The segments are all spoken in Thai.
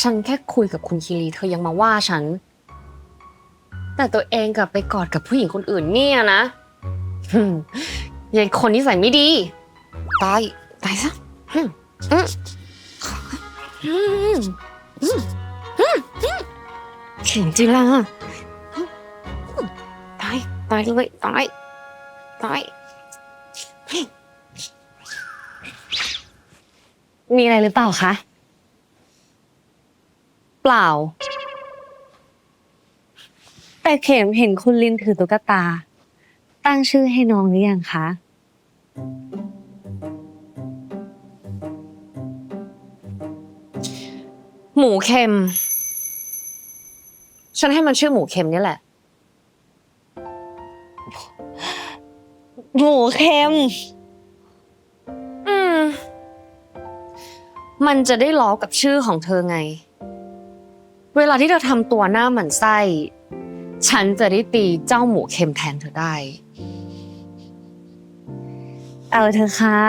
ฉันแค่คุยกับคุณคีรีเธอยังมาว่าฉัน แต่ตัวเองกลับไปกอดกับผู้หญิงคนอื่นเนี่ยนะยายคนนิสัยไม่ดี ตาย ตายซะเข็มจิลาตาย ตายเลยตาย ตาย มีอะไรหรือเปล่าคะ ปล่า แต่เข็มเห็นคุณลินถือตุ๊กตา ตั้งชื่อให้น้องหรือยังคะ หมูเค็ม ฉันให้มันชื่อหมูเค็มเนี่ยแหละ หมูเค็ม อืม มันจะได้ล้อกับชื่อของเธอไง เวลาที่เธอทำตัวหน้าหมันไส้ ฉันจะได้ตีเจ้าหมูเค็มแทนเธอได้ เอาเถอะค่ะ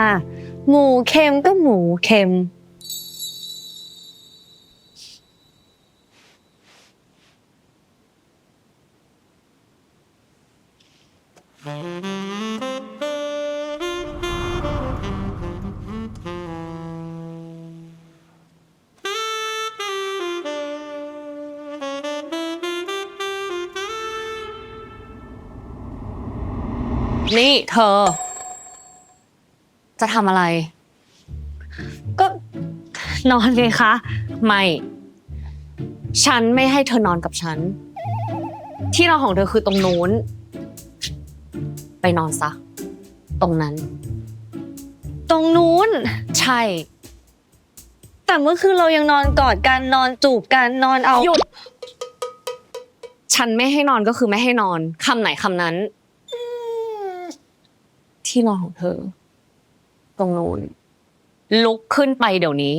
หมูเค็มก็หมูเค็ม นี่เธอ จะทำอะไร ก็นอนไงคะ ไม่ ฉันไม่ให้เธอนอนกับฉัน ที่นอนของเธอคือตรงนู้น ไปนอนซะ ตรงนั้น ตรงนู้น ใช่ แต่เมื่อคืนเรายังนอนกอดกันนอนจูบกันนอนเอา หยุด ฉันไม่ให้นอนก็คือไม่ให้นอนคำไหนคำนั้น ที่นอนของเธอ ตรงนู้นลุกขึ้นไปเดี๋ยวนี้